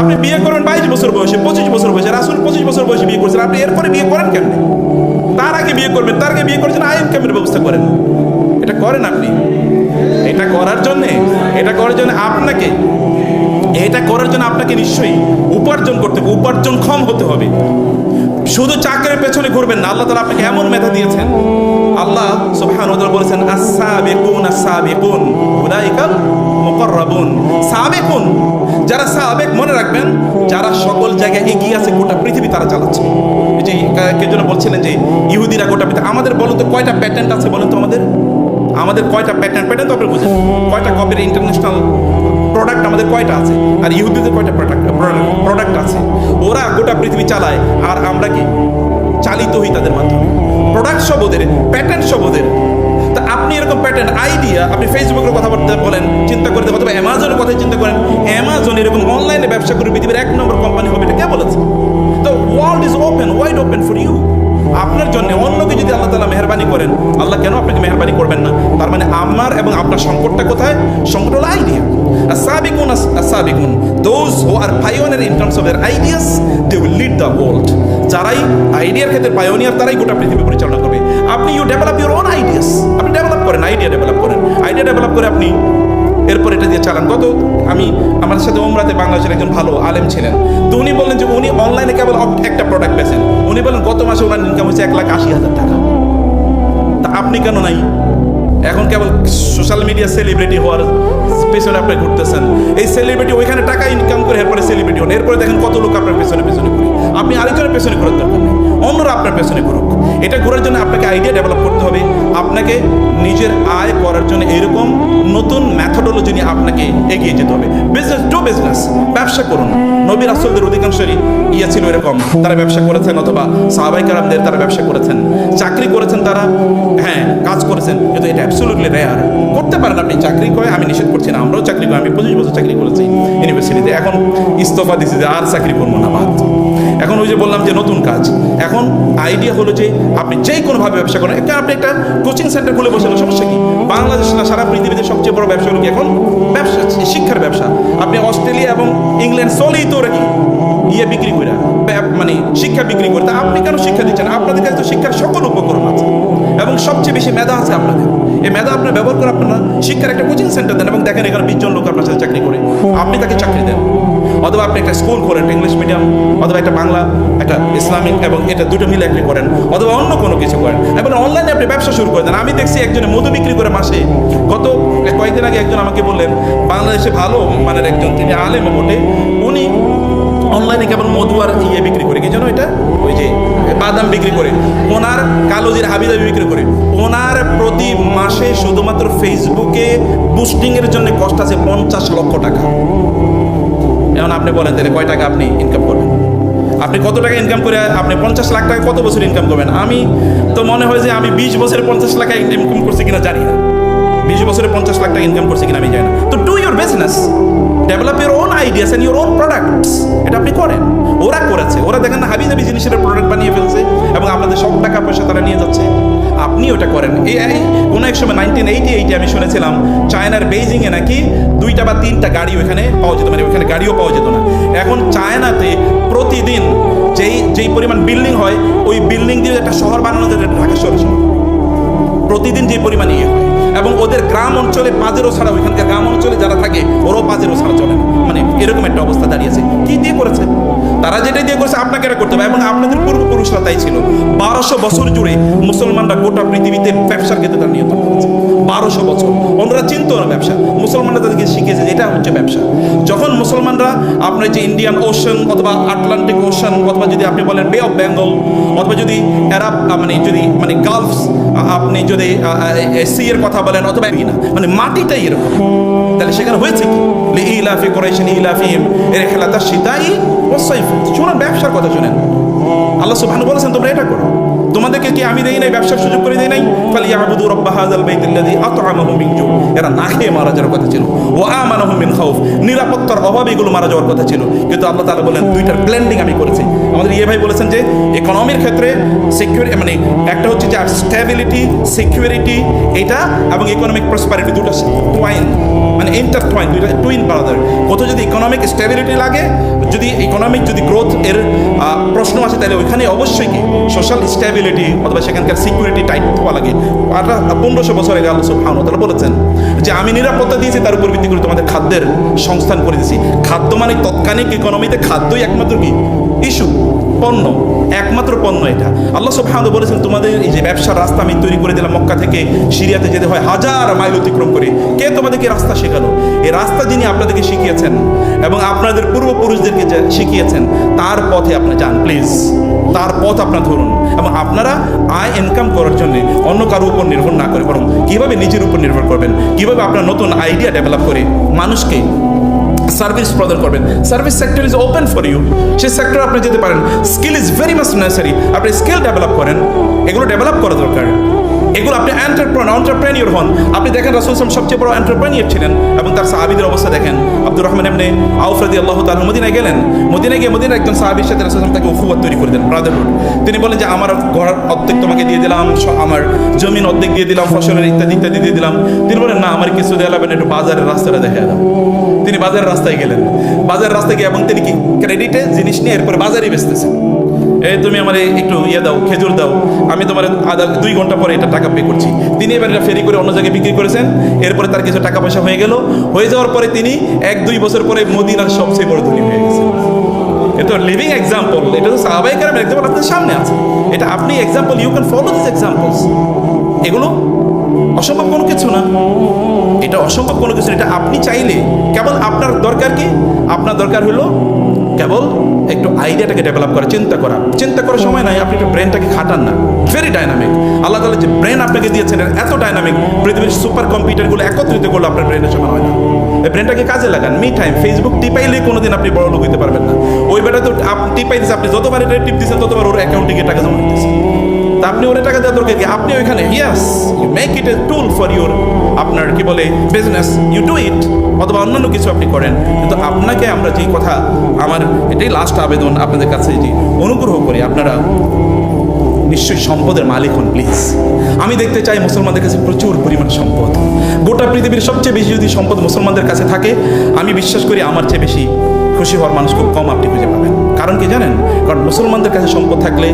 আপনি বিয়ে করবেন বাইশ বছর বয়সে, পঁচিশ বছর বয়সে, রাসুল পঁচিশ বছর বয়সে বিয়ে করছেন, আপনি এরপরে বিয়ে করেন কেমনে? তার আগে বিয়ে করবেন, তার আগে বিয়ে করেছেন আইন কেমন ব্যবস্থা করেন? এটা করেন আপনি। এটা করার জন্যে, এটা করার জন্য আপনাকে, এটা করার জন্য আপনাকে নিশ্চয়ই উপার্জন করতে হবে উপার্জনক্ষম হতে হবে। শুধু চাকরির পেছনে ঘুরবেন না, আল্লাহ তালা আপনাকে এমন মেধা দিয়েছেন। আল্লাহ সুবহান বলেছেন আসাবেকুন আসাবেকুন উলাইকাল মুকাররাবুন। সাবেকুন যারা সাবেক মনে রাখবেন, যারা সকল জায়গায় এগিয়ে আছে, গোটা পৃথিবী তারা চালাচ্ছে। যে কা- যেন বলছিলেন যে ইহুদিরা গোটা পৃথিবী আমাদের বলুন তো কয়টা প্যাটেন্ট আছে বলুন তো আমাদের? আমাদের কয়টা প্যাটেন্ট প্যাটেন্ট তো আপনি বুঝেন? কয়টা কপির ইন্টারন্যাশনাল প্রোডাক্ট আমাদের কয়টা আছে? আর ইহুদিদের কয়টা প্রোডাক্ট প্রোডাক্ট আছে? ওরা গোটা পৃথিবী চালায়, আর আমরা কি? চালিত হই তাদের মাধ্যমে। প্রোডাক্ট সব ওদের প্যাটেন্ট সব ওদের। তা আপনি এরকম প্যাটার্ন আইডিয়া আপনি ফেসবুকের কথা বলতে বলেন কথা চিন্তা করেন অ্যামাজন এরকম অনলাইনে ব্যবসা করে পৃথিবীর এক নম্বর কোম্পানি হবে, এটা কে বলেছে? তো world is open wide open for you আপনার জন্য অন্যকে যদি আল্লাহ তালা মেহরবানি করেন, আল্লাহ কেন আপনাকে মেহরবানি করবেন না? তার মানে আমার এবং আপনার সংকটটা কোথায়? সংকট হলো idea those are pioneer in terms of their ideas they will lead the world যারাই আইডিয়ার ক্ষেত্রে পাইওনিয়ার তারাই গোটা পৃথিবী পরিচালনা করবে। আপনি you develop your own ideas আপনি ডেভেলপ করেন আইডিয়া ডেভেলপ করেন। আইডিয়া ডেভেলপ করে আপনি এরপর এটা দিয়ে চালান। গত আমি আমার সাথে ওমরাতে বাংলাদেশের একজন ভালো আলেম ছিলেন। তো উনি বললেন যে উনি অনলাইনে কেবল একটা প্রোডাক্ট পেয়েছেন উনি বলেন গত মাসে ওনার ইনকাম হচ্ছে এক লাখ আশি হাজার টাকা। তা আপনি কেন নাই? এখন কেবল সোশ্যাল মিডিয়া সেলিব্রিটি হওয়ার পেছনে আপনি ঘুরতেছেন। এই সেলিব্রিটি ওইখানে টাকা ইনকাম করে এরপরে সেলিব্রিটি হন। এরপরে দেখেন কত লোক আপনার পেছনে পেছনে ঘুরে। আপনি আরেকজনের পেছনে ঘোরার দরকার অন্যরা আপনার পেছনে ঘুরুক। এটা ঘোরার জন্য আপনাকে আইডিয়া ডেভেলপ করতে হবে। আপনাকে নিজের আয় করার জন্য এরকম নতুন ম্যাথোডোলজি নিয়ে আপনাকে এগিয়ে যেতে হবে। বিজনেস টু বিজনেস ব্যবসা করুন। নবীর আসলদের অধিকাংশই ইয়ে ছিল এরকম। তারা ব্যবসা করেছেন অথবা সাহাবাই কারামদের তারা ব্যবসা করেছেন। চাকরি করেছেন তারা হ্যাঁ কাজ করেছেন। কিন্তু এটা অ্যাবসোলুটলি রেয়ার করতে পারেন আপনি। চাকরি করে আমি নিষেধ করছি না। আমরাও চাকরি করি। আমি পঁচিশ বছর চাকরি করেছি ইউনিভার্সিটিতে এখন ইস্তফা দিছি যে আর চাকরি করব না বাদ। এখন ওই যে বললাম যে নতুন কাজ। এখন আইডিয়া হলো যে আপনি যেই কোনোভাবে ব্যবসা করেন। একটা আপনি একটা কোচিং সেন্টার খুলে বসেন সমস্যা কি? বাংলাদেশ না, সারা পৃথিবীতে সবচেয়ে বড় ব্যবসা হলো কি এখন ব্যবসা, শিক্ষার ব্যবসা। আপনি অস্ট্রেলিয়া এবং ইংল্যান্ড চলেই তো কি ইয়ে বিক্রি করে মানে শিক্ষা বিক্রি করে। তা আপনি কেন শিক্ষা দিচ্ছেন? আপনাদের কাছে তো শিক্ষার সকল উপকরণ আছে। এবং সবচেয়ে বেশি মেধা আছে আপনাদের। এই মেধা আপনার ব্যবহার করে আপনারা শিক্ষার একটা কোচিং সেন্টার দেন এবং দেখেন এখানে বিশ জন লোক আপনার সাথে চাকরি করে। আপনি তাকে চাকরি দেন। অথবা আপনি একটা স্কুল করেন, ইংলিশ মিডিয়াম, অথবা একটা বাংলা, একটা ইসলামিক, এবং এটা দুটো মিলে আপনি করেন, অথবা অন্য কোনো কিছু করেন। এবং অনলাইনে আপনি ব্যবসা শুরু করে দেন। আমি দেখছি একজনে মধু বিক্রি করে মাসে, গত কয়েকদিন আগে একজন আমাকে বললেন, বাংলাদেশে ভালো মানের একজন তিনি আলেম বটে। উনি অনলাইনে কেবল মধু আর ইয়ে বিক্রি করে। কি জানো এটা? ওই যে বাদাম বিক্রি করে। ওনার কালোজির হাবিজাবি বিক্রি করে। ওনার প্রতি মাসে শুধুমাত্র ফেসবুকে বুস্টিং এর জন্য কষ্ট আছে পঞ্চাশ লক্ষ টাকা। এখন আপনি বলেন তাহলে কয় টাকা আপনি ইনকাম করবেন? আপনি কত টাকা ইনকাম করে আপনি পঞ্চাশ লাখ টাকা কত বছর ইনকাম করবেন? আমি তো মনে হয় যে আমি বিশ বছরে পঞ্চাশ লাখ ইনকাম করছি কিনা জানি না। বিশ বছরে পঞ্চাশ লাখ টাকা ইনকাম করছি কিনা আমি জানি না। তো do your business develop your own ideas and your own products এটা আপনি করেন। ওরা করেছে। ওরা দেখেন না হাবি জাবি জিনিসের প্রোডাক্ট বানিয়ে ফেলছে এবং আপনাদের সব টাকা পয়সা তারা নিয়ে যাচ্ছে। আপনি ওটা করেন। এই কোনো এক সময় নাইনটিন এইটি এইটে আমি শুনেছিলাম, চায়নার বেইজিংয়ে নাকি দুইটা বা তিনটা গাড়ি ওখানে পাওয়া যেত মানে ওখানে গাড়িও পাওয়া যেত না। এখন চায়নাতে প্রতিদিন যেই যেই পরিমাণ বিল্ডিং হয়, ওই বিল্ডিং দিয়ে একটা শহর বানানো যায় ঢাকা সমান। প্রতিদিন যে পরিমাণ ইয়ে হয়। এবং ওদের গ্রাম অঞ্চলে পাজেরও ছাড়া, ওইখানকার গ্রাম অঞ্চলে যারা থাকে, ওরাও পাজেরও ছাড়া চলে না। মানে এরকম একটা অবস্থা দাঁড়িয়েছে। কি দিয়ে করেছে? তারা যেটাই দিয়ে করেছে, আপনাকে এটা করতে হবে। এবং আপনাদের পূর্বপুরুষরা তাই ছিল। বারোশো বছর জুড়ে মুসলমানরা গোটা পৃথিবীতে ব্যবসার ক্ষেত্রে তারা নিয়ন্ত্রণ করেছে। বারোশো বছর। ওনারা চিনত না ব্যবসা। মুসলমানরা তাদেরকে শিখেছে এটা হচ্ছে ব্যবসা। যখন মুসলমানরা আপনার যে ইন্ডিয়ান ওশান অথবা আটলান্টিক ওশান অথবা যদি আপনি বলেন বে অফ বেঙ্গল অথবা যদি এরাব মানে যদি মানে গালফস আপনি যদি সি এর কথা বলেন, অথবা না মানে মাটিটাই এরকম। তাহলে সেখানে হয়েছে কি? ইলাফি করাইছেন ইলাফিম এর খেলাটা সীতাই ও সাইফ শুনুন, ব্যবসার কথা শুনেন। আল্লাহ সুবহান বলেছেন, তোমরা এটা করো। তোমাদেরকে কি আমি দেই নাই, ব্যবসার সুযোগ করে দেই নাই? ফালি ইয়াবুদু রাব্বা হাযাল বাইতিল্লাযী আত'আমাহুম মিন জু এরা না খেয়ে মারা যাওয়ার কথা ছিল। ওয়া আমানাহুম মিন খাউফ। নিরাপত্তার অভাবে এগুলো মারা যাওয়ার কথা ছিল। কিন্তু আল্লাহ তাআলা বলেন দুইটার ব্লেন্ডিং আমি করেছি। আমাদের ইয়ে ভাই বলেছেন যে ইকোনমির ক্ষেত্রে সিকিউরিটি মানে একটা হচ্ছে যে স্টেবিলিটি সিকিউরিটি এটা এবং ইকোনমিক প্রসপারিটি দুটো টুয়াইন মানে ইন্টার টুয়াইন দুইটা টুইন ব্রাদার কোথাও যদি ইকোনমিক স্টেবিলিটি লাগে, যদি ইকোনমিক যদি গ্রোথ এর প্রশ্ন আছে তাহলে ওইখানে অবশ্যই কি? সোশ্যাল স্টেবিলিটি অথবা সেখানকার সিকিউরিটি টাইট হওয়া লাগে। পনেরোশো বছর আগে আল্লাহ সুবহানাহু তারা বলেছেন যে, আমি নিরাপত্তা দিয়েছি, তার উপর ভিত্তি করে তোমাদের খাদ্যের সংস্থান করে দিয়েছি। খাদ্য মানে তৎকালীন ইকোনমিতে খাদ্যই একমাত্র কি? ইস্যু পণ্য, একমাত্র পণ্য এটা। আল্লাহ সুবহানাহু বলেছেন, তোমাদের এই যে ব্যবসার রাস্তা আমি তৈরি করে দিলাম মক্কা থেকে সিরিয়াতে যেতে হয় হাজার মাইল অতিক্রম করে। কে তোমাদেরকে রাস্তা শেখালো? এই রাস্তা যিনি আপনাদেরকে শিখিয়েছেন এবং আপনাদের পূর্বপুরুষদেরকে শিখিয়েছেন, তার পথে আপনি যান, প্লিজ। তার পথ আপনার ধরুন। এবং আপনারা আয় ইনকাম করার জন্য অন্য কারোর উপর নির্ভর না করে, বরং কীভাবে নিজের উপর নির্ভর করবেন? কীভাবে আপনার নতুন আইডিয়া ডেভেলপ করে মানুষকে সার্ভিস প্রদান করবেন। Service sector is open for you সেই সেক্টর আপনি যেতে পারেন। Skill is very much necessary আপনি স্কিল ডেভেলপ করেন। এগুলো ডেভেলপ করা দরকার। এগুলো আপনি এন্টারপ্রেন এন্টারপ্রেনিয়র হন। আপনি দেখেন রাসুল সালাম সবচেয়ে বড় এন্টারপ্রেনিয়র ছিলেন এবং তার সাহাবিদের অবস্থা দেখেন। আব্দুর রহমান এমনি আউফরাদি আল্লাহ তাল মদিনায় গেলেন। মদিনায় গিয়ে মদিনার একজন সাহাবির সাথে রাসুল তাকে উফুয়াত তৈরি করে দেন ব্রাদারহুড তিনি বলেন যে আমার ঘর অর্ধেক তোমাকে দিয়ে দিলাম আমার জমিন অর্ধেক দিয়ে দিলাম ফসলের ইত্যাদি ইত্যাদি দিয়ে দিলাম। তিনি বলেন না আমার কিছু দেওয়া লাগবে না, একটু বাজারের রাস্তাটা দেখে দাও। তিনি বাজার রাস্তায় গেলেন। বাজার রাস্তায় গিয়ে এবং তিনি কি ক্রেডিটে জিনিস নিয়ে এরপরে বাজারেই বেচতেছেন? এই তুমি আমার একটু ইয়ে দাও, খেজুর দাও। আমি তোমার আধা, দুই ঘণ্টা পরে এটা টাকা পে করছি। তিনি এবার এটা ফেরি করে অন্য জায়গায় বিক্রি করেছেন। এরপরে তার কিছু টাকা পয়সা হয়ে গেল। হয়ে যাওয়ার পরে তিনি এক, দুই বছর পরে মদিনার সবচেয়ে বড় ধনী হয়ে গেছেন। এটা লিভিং এক্সাম্পল এটা তো সাহাবাই কারাম এক্সাম্পল আপনার সামনে আছে। এটা আপনি example you can follow this examples এগুলো অসম্ভব কোনো কিছু না। এটা অসম্ভব কোনো কিছু এটা আপনি চাইলে কেবল আপনার দরকার কি? আপনার দরকার হলো কেবল একটু আইডিয়াটাকে ডেভেলপ করা, চিন্তা করা। চিন্তা করার সময় নাই, আপনি একটু ব্রেনটাকে খাটান না। ভেরি ডাইনামিক আল্লাহ তালা যে ব্রেন আপনাকে দিয়েছেন এত ডাইনামিক পৃথিবীর সুপার কম্পিউটারগুলো একত্রিত করলে আপনার ব্রেনের সমান হয় না। এই ব্রেনটাকে কাজে লাগান মি টাইম ফেসবুক টিপাইলে কোনোদিন আপনি বড় লোক হইতে পারবেন না। ওই বেটা তো টিপাই দিচ্ছে আপনি যতবার এটা টিপ দিচ্ছেন ততবার ওর অ্যাকাউন্টে গিয়ে টাকা জমা দিতেছে তা আপনি ওরা টাকা দেওয়ার দরকার কি? আপনি ওইখানে yes you make it a tool for your আপনার কি বলে বিজনেস ইউ ডু ইট অথবা অন্যান্য কিছু আপনি করেন। কিন্তু আপনাকে আমরা যেই কথা, আমার এটাই লাস্ট আবেদন আপনাদের কাছে যে অনুগ্রহ করি আপনারা নিশ্চয়ই সম্পদের মালিক হন প্লিজ আমি দেখতে চাই মুসলমানদের কাছে প্রচুর পরিমাণ সম্পদ। গোটা পৃথিবীর সবচেয়ে বেশি যদি সম্পদ মুসলমানদের কাছে থাকে, আমি বিশ্বাস করি আমার চেয়ে বেশি খুশি হওয়ার মানুষ খুব কম আপনি খুঁজে পাবেন। কারণ কি জানেন? কারণ মুসলমানদের কাছে সম্পদ থাকলে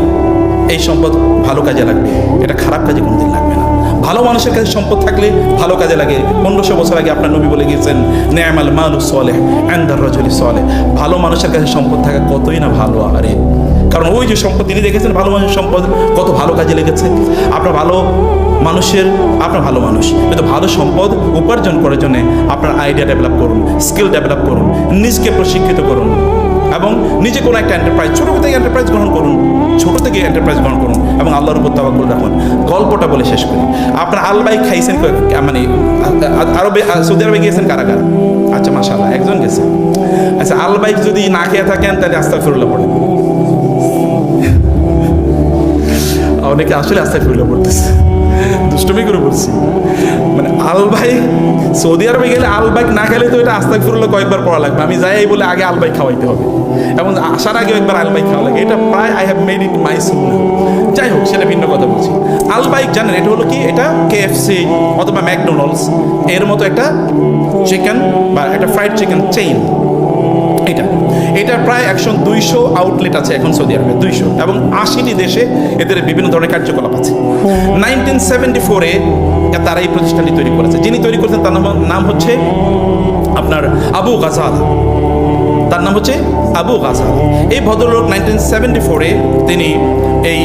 এই সম্পদ ভালো কাজে লাগবে। এটা খারাপ কাজে কোনোদিন লাগবে না। ভালো মানুষের কাছে সম্পদ থাকলে ভালো কাজে লাগে। পনেরোশো বছর আগে আপনার নবী বলে গিয়েছেন, নেয়ামাল মালু সলে অ্যান্দার রজলি সলে ভালো মানুষের কাছে সম্পদ থাকা কতই না ভালো আরে কারণ ওই যে সম্পদ তিনি দেখেছেন, ভালো মানুষের সম্পদ কত ভালো কাজে লেগেছে। আপনার ভালো মানুষের, আপনার ভালো মানুষ। কিন্তু ভালো সম্পদ উপার্জন করার জন্য আপনার আইডিয়া ডেভেলপ করুন স্কিল ডেভেলপ করুন, নিজকে প্রশিক্ষিত করুন। এবং নিজে কোনো একটা এন্টারপ্রাইজ ছোটো থেকে এন্টারপ্রাইজ গ্রহণ করুন। ছোট থেকে এন্টারপ্রাইজ গ্রহণ করুন এবং আল্লাহর উপর তাওয়াক্কুল রাখুন। গল্পটা বলে শেষ করি। আপনার আলবাই খাইছেন মানে আরবে সৌদি আরবে গিয়েছেন কারা কারা? আচ্ছা মাশাআল্লাহ, একজন গেছে। আচ্ছা আলবাইক যদি না খেয়ে থাকেন, তাহলে আস্তা আস্তাগফিরুল্লাহ পড়েন। অনেকে আসলে আস্তায় ফিরলে পড়তেছে। দুষ্টমি করে পড়ছি। মানে আলবাই, সৌদি আরবে গেলে আলবাইক না খেলে তো এটা আস্তে ফুরলে কয়েকবার পড়া লাগবে। আমি যাই বলে আগে আলবাই খাওয়াইতে হবে। এবং আসার আগে একবার আলবাইক খাওয়া লাগে। এটা প্রায় I have made it my সুন্না যাই হোক, সেটা ভিন্ন কথা বলছি। আলবাইক জানেন, এটা হলো কি? এটা কেএফসি অথবা ম্যাকডোনাল্ডস এর মতো একটা চিকেন বা একটা ফ্রাইড চিকেন চেইন এটা প্রায় একশো দুইশো আউটলেট আছে এখন সৌদি আরবে, দুইশো এবং আশিটি দেশে এদের বিভিন্ন ধরনের কার্যকলাপ আছে। নাইনটিন সেভেন্টি ফোরে তারা এই প্রতিষ্ঠানটি তৈরি করেছে। যিনি তৈরি করেছেন তার নাম হচ্ছে আপনার আবু গাজাল তার নাম হচ্ছে আবু গাজাল এই ভদ্রলোক নাইনটিন সেভেন্টি ফোরে তিনি এই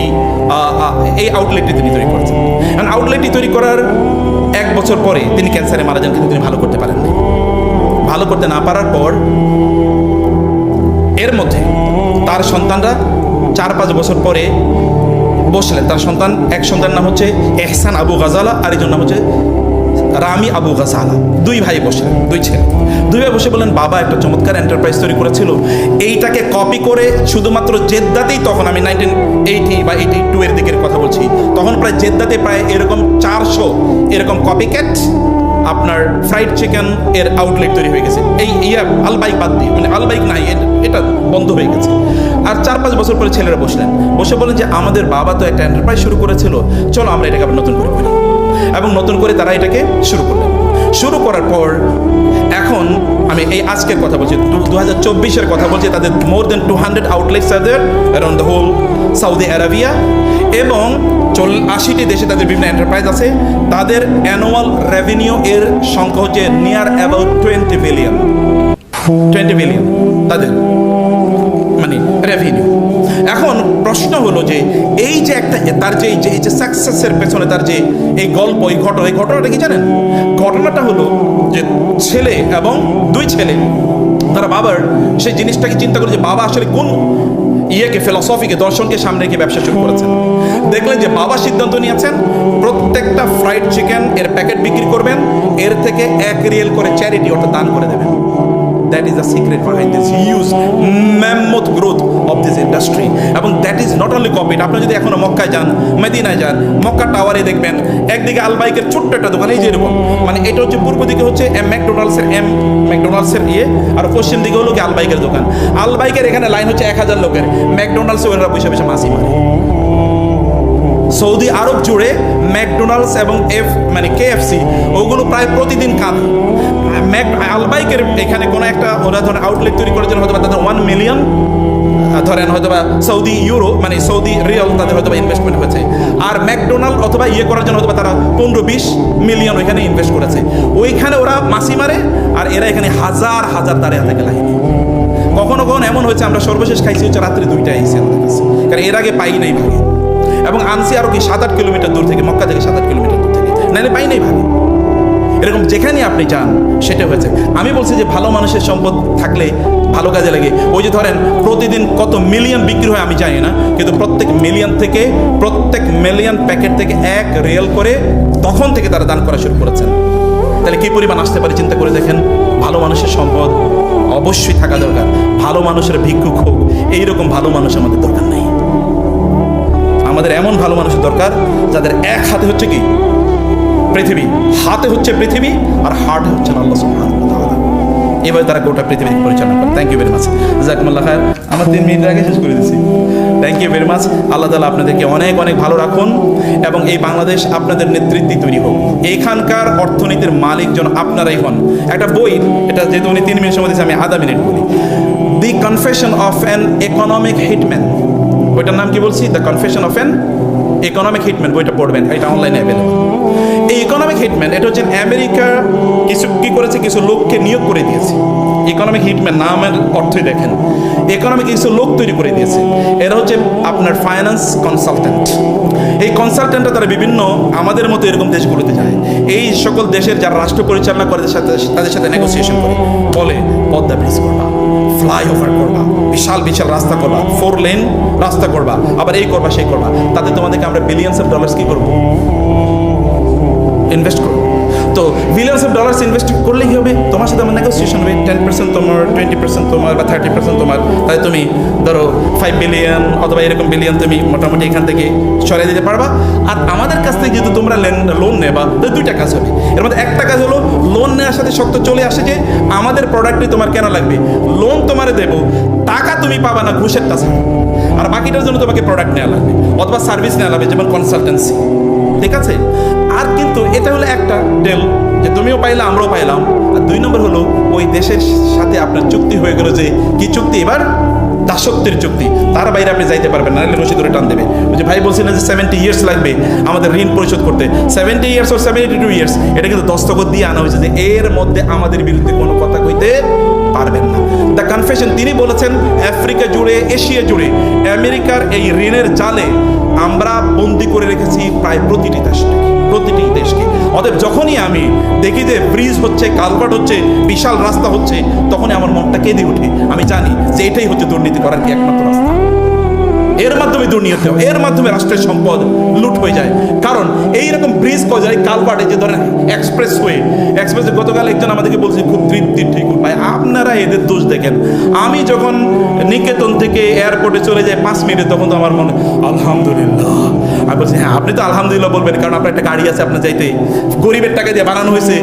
এই আউটলেটটি তিনি তৈরি করেছেন। কারণ আউটলেটটি তৈরি করার এক বছর পরে তিনি ক্যান্সারে মারা যান, কিন্তু তিনি ভালো করতে পারেন ভালো করতে না পারার পর এর মধ্যে তার সন্তানরা চার পাঁচ বছর পরে বসলেন। তার সন্তান, এক সন্তানের নাম হচ্ছে এহসান আবু গাজালা আর একজন নাম হচ্ছে রামি আবু গাজালা। দুই ভাই বসলেন, দুই ছেলে। দুই ভাই বসে বললেন, বাবা, একটা চমৎকার এন্টারপ্রাইজ তৈরি করেছিল। এইটাকে কপি করে শুধুমাত্র জেদ্দাতেই তখন আমি নাইনটিন এইটি বা এইটি টু এর দিকের কথা বলছি। তখন প্রায় জেদ্দাতে প্রায় এরকম চারশো এরকম কপি ক্যাট আপনার ফ্রাইড চিকেন এর আউটলেট তৈরি হয়ে গেছে। এই ইয়া আলবাইক বাদ দিয়ে মানে আলবাইক নাই এটা বন্ধ হয়ে গেছে। আর চার পাঁচ বছর পরে ছেলেরা বসলেন। বসে বলেন যে, আমাদের বাবা তো একটা এন্টারপ্রাইজ শুরু করেছিল। চলো আমরা এটাকে আবার নতুন করে করি। এবং নতুন করে তারা এটাকে শুরু করলেন। শুরু করার পর, এখন আমি এই আজকের কথা বলছি। দু হাজার চব্বিশের কথা বলছি, তাদের more than two hundred outlets there around the whole Saudi Arabia এবং চল আশিটি দেশে তাদের বিভিন্ন এন্টারপ্রাইজ আছে। তাদের অ্যানুয়াল রেভিনিউ এর সংখ্যা হচ্ছে near about twenty billion twenty billion তাদের। মানে রেভিনিউ প্রশ্ন হলো যে এই যে একটা তার যে এই যে সাকসেসের পেছনে তার যে এই গল্প, এই ঘটনা, এই ঘটনাটা কি জানেন? ঘটনাটা হলো যে ছেলে এবং দুই ছেলে, তারা বাবার, সেই জিনিসটাকে চিন্তা করে যে বাবা আসলে কোন ইয়েকে ফিলসফিকে দর্শনকে সামনে রেখে ব্যবসা শুরু করেছেন। দেখলেন যে বাবা সিদ্ধান্ত নিয়েছেন, প্রত্যেকটা ফ্রাইড চিকেন এর প্যাকেট বিক্রি করবেন, এর থেকে এক রিয়েল করে চ্যারিটি অর্থাৎ দান করে দেবেন। That is the secret behind this huge mammoth growth of this industry এবং that is not only copied আপনি যদি এখনও মক্কায় যান, মেদিনায় যান মক্কা টাওয়ারে দেখবেন, একদিকে আলবাইকের ছোট্ট একটা দোকান, এই যে এরকম। মানে এটা হচ্ছে পূর্ব দিকে হচ্ছে এম ম্যাকডোনাল্ডসের এম ম্যাকডোনাল্ডসের ইয়ে আর পশ্চিম দিকে হলো কি আলবাইকের দোকান। আলবাইকের এখানে লাইন হচ্ছে এক হাজার লোকের। ম্যাকডোনাল্ডসে ওনারা বসে বসে মাসি মারে। সৌদি আরব জুড়ে ম্যাকডোনাল্ডস এবং এফ মানে কেএফসি ওগুলো প্রায় প্রতিদিন কাঁদে ম্যাক আলবাইকের এখানে কোনো একটা, ওরা ধরেন আউটলেট তৈরি করার জন্য হয়তো তাদের ওয়ান মিলিয়ন ধরেন হয়তো বা সৌদি ইউরো মানে সৌদি রিয়াল তাদের হয়তো ইনভেস্টমেন্ট হয়েছে। আর ম্যাকডোনাল্ড অথবা ইয়ে করার জন্য হয়তো তারা পনেরো বিশ মিলিয়ন ওইখানে ইনভেস্ট করেছে। ওইখানে ওরা মাসি মারে, আর এরা এখানে হাজার হাজার দাঁড়িয়ে থাকে লাইনে কখনো কখনো এমন হয়েছে, আমরা সর্বশেষ খাইছি হচ্ছে রাত্রি দুইটায় এসে আমাদের কাছে কারণ এর আগে পাই নাই ভাগে। এবং আনছি আরও কি, সাত আট কিলোমিটার দূর থেকে, মক্কা থেকে সাত আট কিলোমিটার দূর থেকে। নাহলে পাই নাই ভাগে। এরকম যেখানে আপনি যান, সেটা হয়েছে। আমি বলছি যে ভালো মানুষের সম্পদ থাকলে ভালো কাজে লাগে। ওই যে ধরেন, প্রতিদিন কত মিলিয়ন বিক্রি হয় আমি জানি না, কিন্তু প্রত্যেক মিলিয়ন থেকে, প্রত্যেক মিলিয়ন প্যাকেট থেকে এক রিয়েল করে তখন থেকে তারা দান করা শুরু করেছেন। তাহলে কি পরিমাণ আসতে পারে চিন্তা করে দেখেন? ভালো মানুষের সম্পদ অবশ্যই থাকা দরকার। ভালো মানুষের ভিক্ষুক হোক এইরকম ভালো মানুষ আমাদের দরকার নেই। আমাদের এমন ভালো মানুষের দরকার, যাদের এক হাতে হচ্ছে কি? পৃথিবী। হাতে হচ্ছে পৃথিবী, আর হার্ট হচ্ছে আল্লাহ এভাবে তারা গোটা পৃথিবী পরিচালনা করে। থ্যাংক ইউ ভেরি মাচ জাকমাল্লাহ খায় আমার তিন মিনিট আগে শেষ করে দিচ্ছি থ্যাংক ইউ ভেরি মাচ আল্লাহ তালা আপনাদেরকে অনেক অনেক ভালো রাখুন এবং এই বাংলাদেশ আপনাদের নেতৃত্বে তৈরি হোক। এইখানকার অর্থনীতির মালিক যেন আপনারাই হন। একটা বই, এটা যেহেতু উনি তিন মিনিট সময় দিয়েছে আমি আধা মিনিট বলি। The confession of an economic hitman ওইটার নাম কি বলছি? The confession of an economic hitman বইটা পড়বেন, এটা অনলাইনে অ্যাভেলেবল এই ইকোনমিক হিটম্যান এটা হচ্ছে আমেরিকা কিছু, কি করেছে? কিছু লোককে নিয়োগ করে দিয়েছে। ইকোনমিক হিটম্যান নামের অর্থই দেখেন। ইকোনমিক কিছু লোক তৈরি করে দিয়েছে। এরা হচ্ছে আপনার ফাইন্যান্স কনসালটেন্ট এই কনসালটেন্টরা তারা বিভিন্ন আমাদের মতো এরকম দেশগুলোতে যায়। এই সকল দেশের যারা রাষ্ট্র পরিচালনা করে সাথে, তাদের সাথে নেগোসিয়েশন করে। বলে পদ্মা ব্রিজ করবা। ফ্লাইওভার করবা। বিশাল বিশাল রাস্তা করবা। ফোর লেন রাস্তা করবা। আবার এই করবা, সেই করবা। তাতে তোমাদেরকে আমরা বিলিয়ন্স অফ ডলার্স কি করব? ইনভেস্ট করো তো বিলিয়ন্স অফ ডলার্স ইনভেস্ট করলে কি হবে। তোমার সাথে আমার নেগোসিয়েশন হবে। টেন পার্সেন্ট তোমার টোয়েন্টি পার্সেন্ট তোমার বা থার্টি পার্সেন্ট তোমার। তাই তুমি ধরো ফাইভ বিলিয়ন অথবা এরকম বিলিয়ন তুমি মোটামুটি এখান থেকে সরিয়ে দিতে পারবা। আর আমাদের কাছ থেকে যেহেতু তোমরা লোন নেবা, তো দুইটা কাজ হবে। এর মধ্যে একটা কাজ হলো লোন নেওয়ার সাথে শক্ত চলে আসে যে আমাদের প্রোডাক্টটি তোমার কেন লাগবে? লোন তোমারে দেবো, টাকা তুমি পাবা না ঘুষের টাকা আর বাকিটার জন্য তোমাকে প্রোডাক্ট নেওয়া লাগবে, অথবা সার্ভিস নেওয়া লাগবে, যেমন কনসালটেন্সি ঠিক আছে? আর কিন্তু এটা হলো একটা ডেল যে তুমিও পাইলে, আমরাও পাইলাম। আর দুই নম্বর হলো, ওই দেশের সাথে আপনার চুক্তি হয়ে গেল যে কি চুক্তি? এবার দাসত্বের চুক্তি। তার বাইরে আপনি যাইতে পারবেন না, নাহলে রশি ধরে টান দেবে। ওই যে ভাই বলছিলেন যে সেভেন্টি ইয়ার্স লাগবে আমাদের ঋণ পরিশোধ করতে। সেভেন্টি ইয়ার্স ও সেভেন্টি টু ইয়ার্স এটা কিন্তু দস্তখত দিয়ে আনা হয়েছে যে এর মধ্যে আমাদের বিরুদ্ধে কোনো কথা কইতে পারবেন না। দ্য কনফেশন তিনি বলেছেন, আফ্রিকা জুড়ে, এশিয়া জুড়ে, আমেরিকার এই ঋণের জালে আমরা বন্দি করে রেখেছি প্রায় প্রতিটি দেশকে অতএব যখনই আমি দেখি যে ব্রিজ হচ্ছে কালভার্ট হচ্ছে, বিশাল রাস্তা হচ্ছে, তখনই আমার মনটা কেঁদে উঠে আমি জানি যে এটাই হচ্ছে দুর্নীতি করার কি একমাত্র রাস্তা। এর মাধ্যমে দুর্নীতি হয়, এর মাধ্যমে রাষ্ট্রের সম্পদ লুট হয়ে যায়। কারণ এই রকম ব্রিজ কজা এই কালভার্ট যে ধরেন এক্সপ্রেস ওয়ে এক্সপ্রেস গতকাল একজন আমাদেরকে বলছে, খুব তৃপ্তি, ঠিক ভাই, আপনারা এদের দোষ দেখেন। আমি যখন নিকেতন থেকে এয়ারপোর্টে চলে যাই পাঁচ মিনিটে, তখন তো আমার মনে, আলহামদুলিল্লাহ। আমি বলছি হ্যাঁ আপনি তো আলহামদুলিল্লাহ বলবেন, কারণ আপনার একটা গাড়ি আছে আপনার যাইতে। গরিবের টাকা দিয়ে বানানো হয়েছে।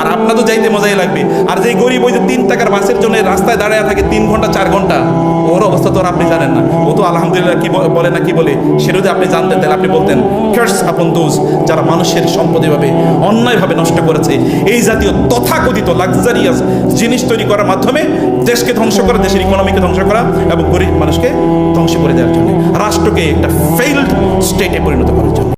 আর আপনার তো যাইতে মজাই লাগবে। আর যেই গরিব ওই যে তিন টাকার বাসের জন্য রাস্তায় দাঁড়ায় থাকে তিন ঘণ্টা, চার ঘণ্টা, ওর অবস্থা তো আর আপনি জানেন না। ও তো আলহামদুলিল্লাহ কি বলে- বলে না কি বলে? সেটা যদি আপনি জানতেন, তাহলে আপনি বলতেন কার্স আপন দোজ যারা মানুষের সম্পদভাবে অন্যায়ভাবে নষ্ট করেছে। এই জাতীয় তথাকথিত লাক্সারিয়াস জিনিস তৈরি করার মাধ্যমে দেশকে ধ্বংস করা, দেশের ইকোনমিকে ধ্বংস করা এবং গরিব মানুষকে ধ্বংস করে দেওয়ার জন্য, রাষ্ট্রকে একটা ফেইল্ড স্টেটে পরিণত করার জন্য।